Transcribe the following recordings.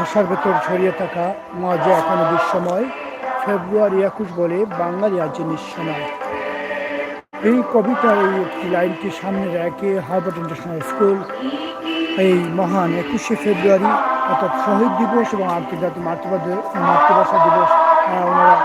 ভাষার ভেতর ছড়িয়ে থাকা মাঝে এখনও বিশ্বময় ফেব্রুয়ারি একুশ বলে বাঙালি আছে নিঃসময় এই কবিতার এই একটি লাইনটি সামনে রেখে হার্ভার্ড ইন্টারন্যাশনাল স্কুল এই মহান একুশে ফেব্রুয়ারি, অর্থাৎ শহীদ দিবস এবং আন্তর্জাতিক মাতৃভাষা মাতৃভাষা দিবস ওনারা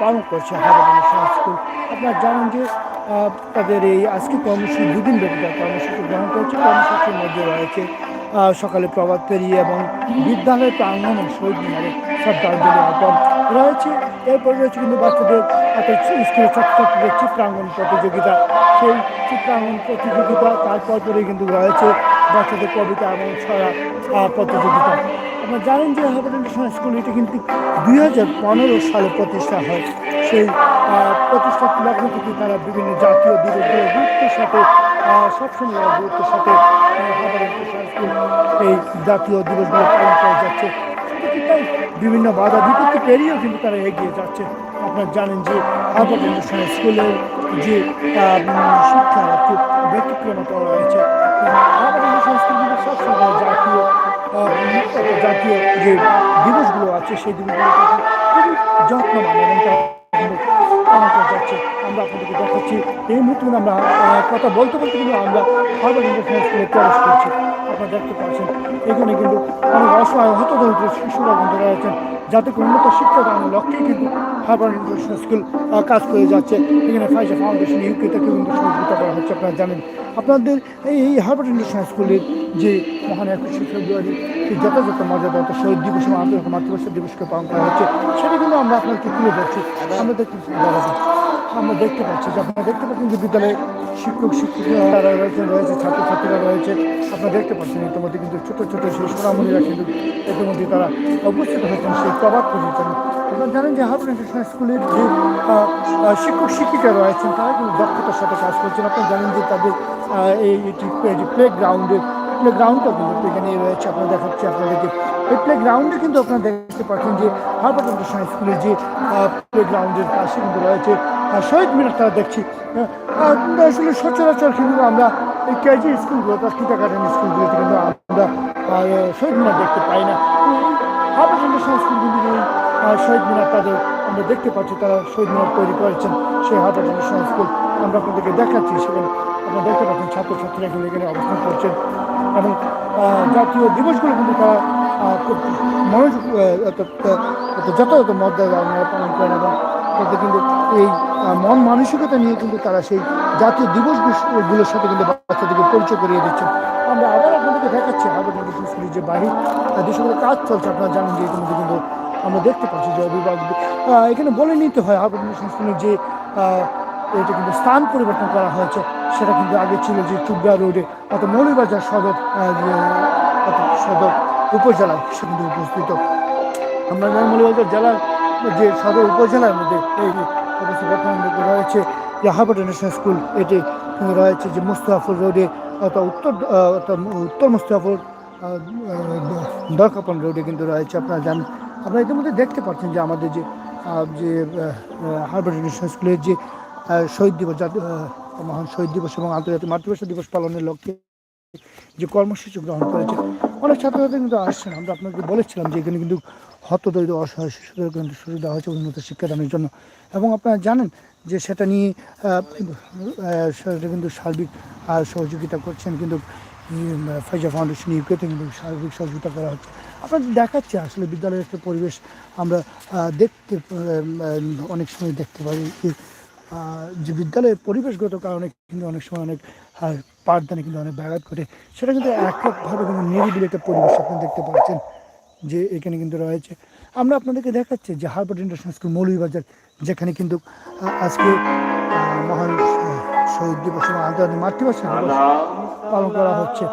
পালন করছে হার্ভার্ড ইন্টারন্যাশনাল স্কুল। আপনারা জানেন যে তাদের এই আজকে কর্মসূচি, দুদিন ব্যাপী কর্মসূচি গ্রহণ করেছে। কর্মসূচির মধ্যে রয়েছে সকালে প্রভাত পেরিয়ে এবং বিদ্যালয় প্রাঙ্গনে শহীদ মিনারে শ্রদ্ধাঞ্জলি অর্পণ রয়েছে এরপর রয়েছে কিন্তু বাচ্চাদের অর্থাৎ স্কুলের ছাত্রছাত্রীদের চিত্রাঙ্গন প্রতিযোগিতা। সেই চিত্রাঙ্গন প্রতিযোগিতা তারপর পরেই কিন্তু রয়েছে বাচ্চাদের কবিতা এবং ছড়া প্রতিযোগিতা। আপনারা জানেন যে হার্ভার্ড ইন্টারন্যাশনাল স্কুল এটি কিন্তু দুই হাজার পনেরো সালে প্রতিষ্ঠা হয়। সেই প্রতিষ্ঠা লগ্ন থেকে তারা বিভিন্ন জাতীয় দিবসগুলো গুরুত্বের সাথে সবসময় গুরুত্বের সাথে এই জাতীয় দিবসগুলো পালন করে যাচ্ছে। বিভিন্ন বাধা বিপত্তি পেরিয়েও কিন্তু তারা এগিয়ে যাচ্ছে। আপনারা জানেন যে হার্ভার্ড ইন্টারন্যাশনাল স্কুলের যে শিক্ষা একটু ব্যতিক্রমতা রয়েছে হার্ভার্ড সবসময় জাতীয় জাতীয় যে দিবসগুলো আছে, সেই দিবসগুলো খুবই যত্নবান এবং আমরা আপনাদেরকে দেখাচ্ছি। এই মুহূর্তে আমরা কথা বলতে বলতে কিন্তু আমরা হার্ভার্ড ইন্টারন্যাশনাল স্কুলে প্রবেশ করছি। আপনারা দেখতে পাচ্ছেন, এখানে কিন্তু অনেক অসহায় হতদরিদ্র শিশুরা কিন্তু রয়েছেন। যাতে উন্নত শিক্ষা দানের লক্ষ্যে কিন্তু হার্ভার্ড ইন্টারন্যাশনাল স্কুল কাজ করে যাচ্ছে। এখানে ফাইজা ফাউন্ডেশন ইউকে থেকেও কিন্তু সহযোগিতা করা হচ্ছে, আপনারা জানেন। আপনাদের এই হার্ভার্ড ইন্টারন্যাশনাল স্কুলের যে মহান একুশে ফেব্রুয়ারি সেই যথাযথ মর্যাদা অর্থাৎ শহীদ দিবস এবং আন্তর্জাতিক মাতৃভাষা দিবসকে পালন করা হচ্ছে। সেটা কিন্তু আমরা আপনাদেরকে তুলে ধরছি। আমরা দেখতে আমরা দেখতে পাচ্ছি যে আপনারা দেখতে পাচ্ছেন যে বিদ্যালয়ে শিক্ষক, শিক্ষিকারা রয়েছেন, রয়েছে ছাত্রছাত্রীরা রয়েছে। আপনারা দেখতে পাচ্ছেন ইতিমধ্যে কিন্তু ছোটো ছোটো সেই সোনামণিরা কিন্তু ইতিমধ্যে তারা উপস্থিত হয়েছেন সেই প্রবাদ পরিচয় আপনারা জানেন যে হার্ভার্ড ইন্টারন্যাশনাল স্কুলের যে শিক্ষক, শিক্ষিকা রয়েছেন, তারা কিন্তু দক্ষতার সাথে কাজ করছেন। আপনারা জানেন যে তাদের এই প্লে গ্রাউন্ডে প্লে গ্রাউন্ডটা কিন্তু এখানে রয়েছে। আপনারা দেখাচ্ছি আপনাদেরকে। এই প্লে গ্রাউন্ডে কিন্তু আপনারা দেখতে পাচ্ছেন যে হার্ভার্ড ইন্টারন্যাশনাল স্কুলের যে প্লে গ্রাউন্ডের পাশে কিন্তু রয়েছে শহীদ মিনার তারা দেখছি। আহ, আসলে সচরাচর কিন্তু আমরা এই কেজি স্কুলগুলো বা কিন্ডারগার্টেন স্কুলগুলোতে কিন্তু আমরা শহীদ মিনার দেখতে পাই না। ইন্টারন্যাশনাল স্কুল কিন্তু এই শহীদ মিনার তাদের আমরা দেখতে পাচ্ছি তারা শহীদ মিনার তৈরি করেছেন। সেই হার্ভার্ড ইন্টারন্যাশনাল স্কুল আমরা আপনাদেরকে দেখাচ্ছি সেখানে আপনারা দেখতে পাচ্ছেন ছাত্রছাত্রীরা কিন্তু এখানে অবস্থান করছেন। এবং জাতীয় দিবসগুলো কিন্তু তারা খুব মনোযোগ যথাযথ মর্যাদা পালন করেন এবং তাদের কিন্তু এই মন মানসিকতা নিয়ে কিন্তু তারা সেই জাতীয় দিবসগুলোর সাথে কিন্তু বাচ্চাদেরকে পরিচয় করিয়ে দিচ্ছে। আমরা আবার আপনাদেরকে দেখাচ্ছি স্কুলের যে বাড়ি যে সকলে কাজ চলছে, আপনারা জানেন যে ইতিমধ্যে কিন্তু আমরা দেখতে পাচ্ছি যে অভিভাবক এখানে বলে নিতে হয় হার্ভার্ড ইউনিভার্সিটি স্কুলের যে এটা কিন্তু স্থান পরিবর্তন করা হয়েছে, সেটা কিন্তু আগে ছিল যে চুবড়া রোডে, অর্থাৎ মৌলিবাজার সদর সদর উপজেলায় সে কিন্তু উপস্থিত। আমরা মৌলবাজার জেলার যে সদর উপজেলার মধ্যে এই রয়েছে যে ইন্টারন্যাশনাল স্কুল, এটি রয়েছে যে মুস্তাফর রোডে, অর্থাৎ উত্তর উত্তর মুস্তাফর দরকাপন রোডে কিন্তু রয়েছে, আপনারা জানেন আপনারা ইতিমধ্যে দেখতে পাচ্ছেন যে আমাদের যে যে হার্ভার্ড ইন্টারন্যাশনাল স্কুলের যে শহীদ দিবস জাতীয় মহান শহীদ দিবস এবং আন্তর্জাতিক মাতৃভাষা দিবস পালনের লক্ষ্যে যে কর্মসূচি গ্রহণ করেছে, অনেক ছাত্রছাত্রী কিন্তু আসছেন। আমরা আপনাকে বলেছিলাম যে এখানে কিন্তু হতদরিদ্র, অসহায় শিশুদের কিন্তু সুযোগ দেওয়া হয়েছে উন্নত শিক্ষাদানের জন্য। এবং আপনারা জানেন যে সেটা নিয়ে সেটা কিন্তু সার্বিক সহযোগিতা করছেন কিন্তু ফাইজা ফাউন্ডেশন ইউকেতে কিন্তু সার্বিক সহযোগিতা করা হচ্ছে। আপনাদের দেখাচ্ছে আসলে বিদ্যালয়ের একটা পরিবেশ, আমরা দেখতে অনেক সময় দেখতে পারি যে বিদ্যালয়ের পরিবেশগত কারণে কিন্তু অনেক সময় অনেক পাঠদানে কিন্তু অনেক ব্যাঘাত ঘটে। সেটা কিন্তু এককভাবে কিন্তু নিরিবিলি একটা পরিবেশ আপনি দেখতে পাচ্ছেন। যে এখানে কিন্তু রয়েছে। আমরা আপনাদেরকে দেখাচ্ছি যে হার্ভার্ড ইন্টারন্যাশনাল স্কুল মৌলভীবাজার, যেখানে কিন্তু আজকে মহান শহীদ দিবস এবং আন্তর্জাতিক মাতৃভাষা দিবস পালন করা হচ্ছে।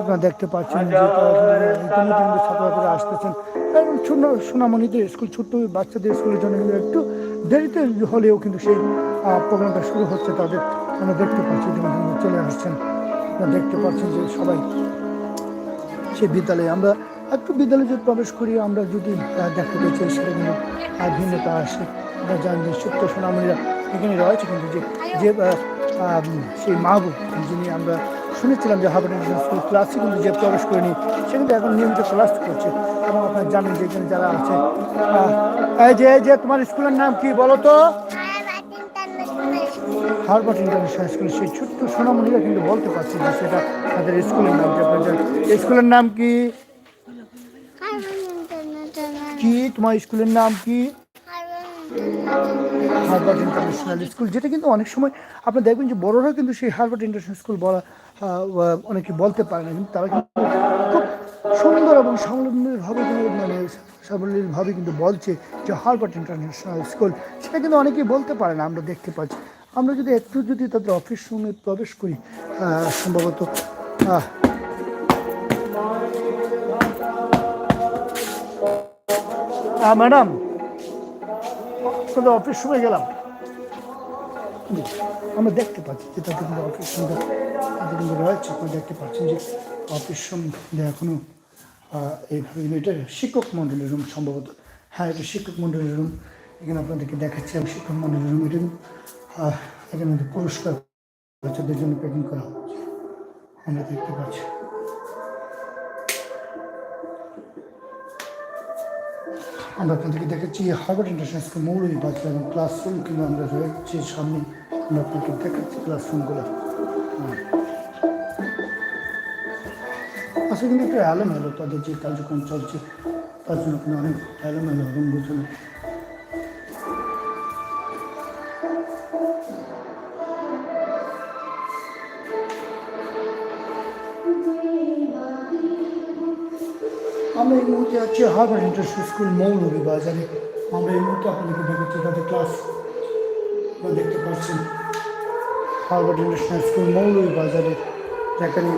আপনারা দেখতে পাচ্ছেন যে ছাত্রছাত্রীরা আসতেছেন। এবং ছোট সোনামণিদের স্কুল, ছোট্ট বাচ্চাদের স্কুলের জন্য কিন্তু একটু দেরিতে হলেও কিন্তু সেই প্রোগ্রামটা শুরু হচ্ছে তাদের। আমরা দেখতে পাচ্ছি ইতিমধ্যে চলে আসছেন। আপনারা দেখতে পাচ্ছেন যে সবাই সেই বিদ্যালয়ে আমরা একটু বিদ্যালয়ে প্রবেশ করি, আমরা যদি দেখাতে চাই সেটা কিন্তু ভিন্নতা আসে, আমরা জানি যে ছোট্ট সোনামণিরা এখানে রয়েছে কিন্তু যে যে সেই মাহবুব যিনি আমরা শুনেছিলাম যে হার্ভার্ড স্কুল ক্লাসে কিন্তু যে প্রবেশ করেনি, সে কিন্তু এখন নিয়মিত ক্লাস করছে। এবং আপনারা জানেন যে এখানে যারা আছে এই যে যে তোমার স্কুলের নাম কি বলো তো? হার্ভার্ড ইন্টারন্যাশনাল স্কুল, সেই ছোট্ট সোনামণিরা কিন্তু বলতে পারছে যে সেটা তাদের স্কুলের নাম। যে আপনারা। স্কুলের নাম কি? কি? তোমার স্কুলের নাম কি? হার্ভার্ড ইন্টারন্যাশনাল স্কুল, যেটা কিন্তু অনেক সময় আপনি দেখবেন যে বড়রা কিন্তু সেই হার্ভার্ড ইন্টারন্যাশনাল স্কুল বলা অনেকে বলতে পারে না, কিন্তু তারা কিন্তু খুব সুন্দর এবং সাবলীলভাবে কিন্তু মানে সাবলীলভাবে কিন্তু বলছে যে হার্ভার্ড ইন্টারন্যাশনাল স্কুল। সেটা কিন্তু অনেকেই বলতে পারে না, আমরা দেখতে পাচ্ছি। আমরা যদি একটু যদি তাদের অফিস রুমে প্রবেশ করি সম্ভবত আহ, ম্যাডাম। আপনাদের অফিস সময় গেলাম। আমরা দেখতে পাচ্ছি যে তাদের কিন্তু অফিস সঙ্গে তাদের কিন্তু রয়েছে। আপনারা দেখতে পাচ্ছেন যে অফিস সঙ্গে এখনও এইভাবে এটা শিক্ষক মণ্ডলের রুম সম্ভবত। হ্যাঁ এটা শিক্ষক মণ্ডলের রুম। এখানে আপনাদেরকে দেখাচ্ছি আমি শিক্ষক মণ্ডলের রুম। এটা এখানে পুরস্কার বাচ্চাদের জন্য প্যাকিং করা হচ্ছে। আমরা দেখতে পাচ্ছি। আমরা আপনাদেরকে দেখাচ্ছি হার্ভার্ড ইন্টারন্যাশনাল স্কুল মৌলভী বাজার এবং ক্লাসরুম কিন্তু আমরা রয়েছে সামনে। আমরা আপনাকে দেখাচ্ছি ক্লাসরুমগুলো আসলে কিন্তু একটু এলোমেলো তাদের যে কার্যক্রম চলছে, তার জন্য কিন্তু অনেক এলোমেলো এবং গোছানো আমরা এই মুহূর্তে আছি হার্ভার্ড ইন্টারন্যাশনাল স্কুল মৌলভী বাজারে। আমরা এই মুহূর্তে আপনাদেরকে দেখাচ্ছি, তাদের ক্লাস দেখতে পাচ্ছেন। হার্ভার্ড ইন্টারন্যাশনাল স্কুল মৌলভী বাজারে, যেখানে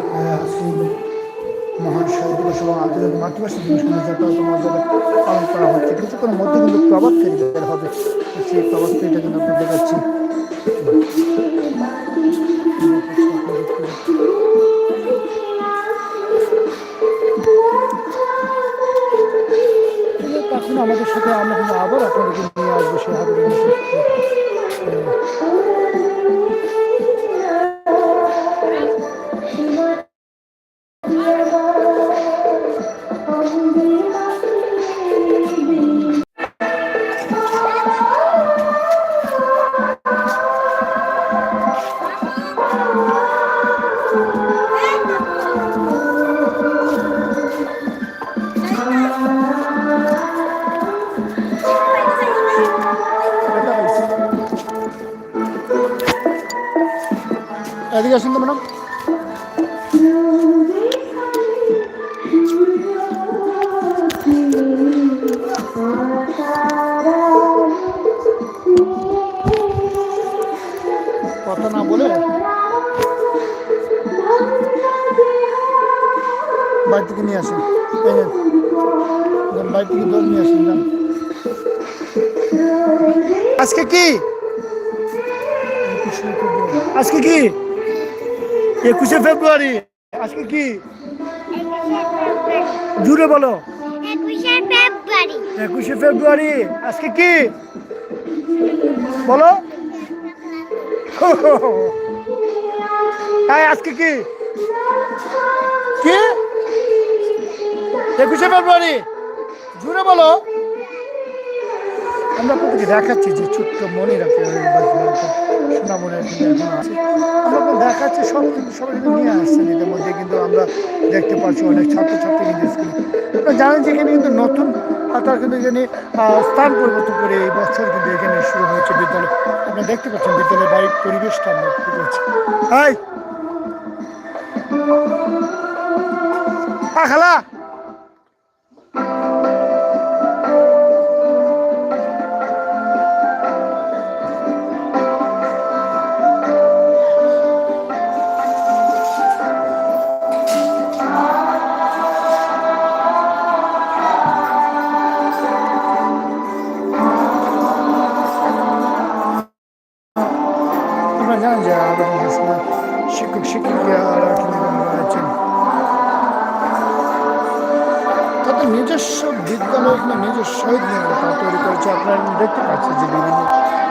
মহান দিবস এবং আন্তর্জাতিক মাতৃভাষা দিবস কিন্তু যথাযথ মর্যাদা পালন করা হচ্ছে। কিছুক্ষণের মধ্যে কিন্তু প্রভাত ফেরি হবে। সেই প্রভাত ফেরিটা কিন্তু আপনি দেখাচ্ছি। আমাদের সাথে আমরা কিন্তু আবার আপনাদেরকে নিয়ে আসব এদিকে আসুন তো ম্যাডাম। কথা না বলে বাড়ি থেকে নিয়ে আসেন। বাড়ি থেকে দৌড় নিয়ে আসেন। আজকে কি? আজকে কি? একুশে ফেব্রুয়ারি। আজকে কি? জুড়ে বলো। একুশে ফেব্রুয়ারি। আজকে কি? বলো। তাই আজকে কি? কি? একুশে ফেব্রুয়ারি। জুড়ে বলো। আমরা আপনাদেরকে দেখাচ্ছি যে ছোট্ট মনের সোনা মনের কিন্তু এখন আছে। দেখাচ্ছি, সব কিন্তু সবাই কিন্তু নিয়ে আসছেন এদের মধ্যে, কিন্তু আমরা দেখতে পাচ্ছি অনেক ছাত্রছাত্রী কিন্তু স্কুলে আপনারা জানেন যে এখানে কিন্তু নতুন তারা কিন্তু এখানে স্থান পরিবর্তন করে এই বছর কিন্তু এখানে শুরু হয়েছে বিদ্যালয়। আপনারা দেখতে পাচ্ছেন বিদ্যালয়ের বাড়ির পরিবেশটা আমরা হাই! হ্যাঁ খালা! বিভিন্ন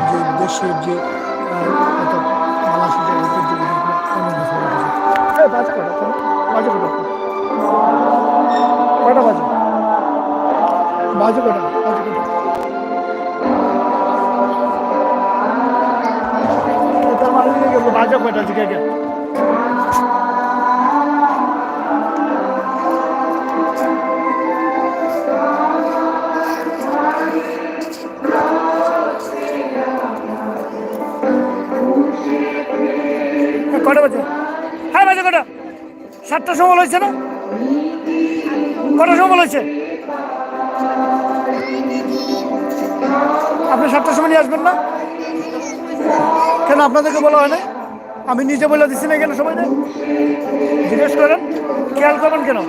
যে দেশের যে বাচ্চা বাজে কটা কটা বাজে? বাজে কটা? বাজে কটা? বাজে কটা? জিজ্ঞে কটা বাজে? হ্যাঁ বাজে কটা? সাতটার সময় হয়েছে না? কটার সময় হয়েছে? আপনি সাতটার সময় নিয়ে আসবেন না? কেন আপনাদেরকে বলা হয় না? আমি নিজে বলে দিচ্ছি না কেন সবাই জিজ্ঞেস করেন, খেয়াল করবেন কেন?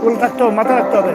ফুল থাকতে হবে মাথা রাখতে হবে।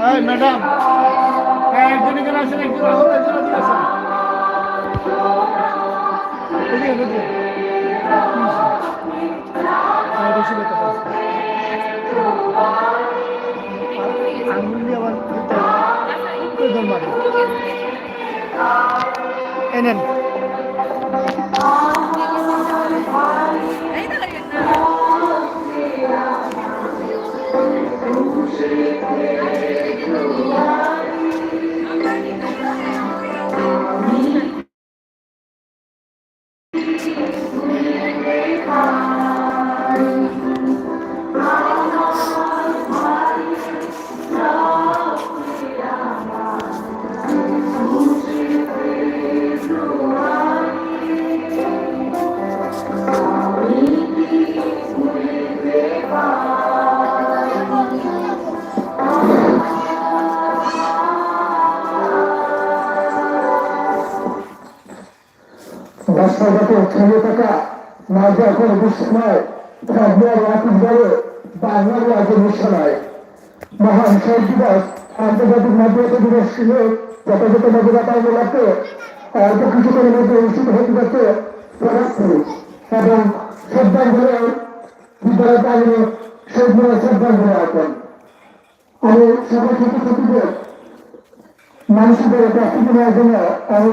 হ্যাঁ ম্যাডাম হ্যাঁ একজন এখানে আসেন একজন আসেন একজন আসেন এদিকে, এদিকে। বেশি ব্যথা আঙুল দিয়ে আবার দিতে হবে। প্রয়োজন মারে। এই রাস্তাঘাটে ছেলে থাকা যে এখন বিস্ময় ফেব্রুয়ারি একুশ বলে বাংলার রাজ্য বিস্ময় মহান শহীদ দিবস, আন্তর্জাতিক মাদ্রাসা দিবস ছিল যথাযথ মর্যাদা পাওয়া লাগতে অল্প কিছুক্ষণের মধ্যে আয়োজন আমি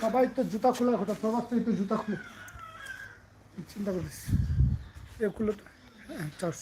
সবাই তো জুতা খোলার কথা প্রভাত তো জুতা খুলে। চিন্তা করিস। এগুলো তো হ্যাঁ, চার্জ।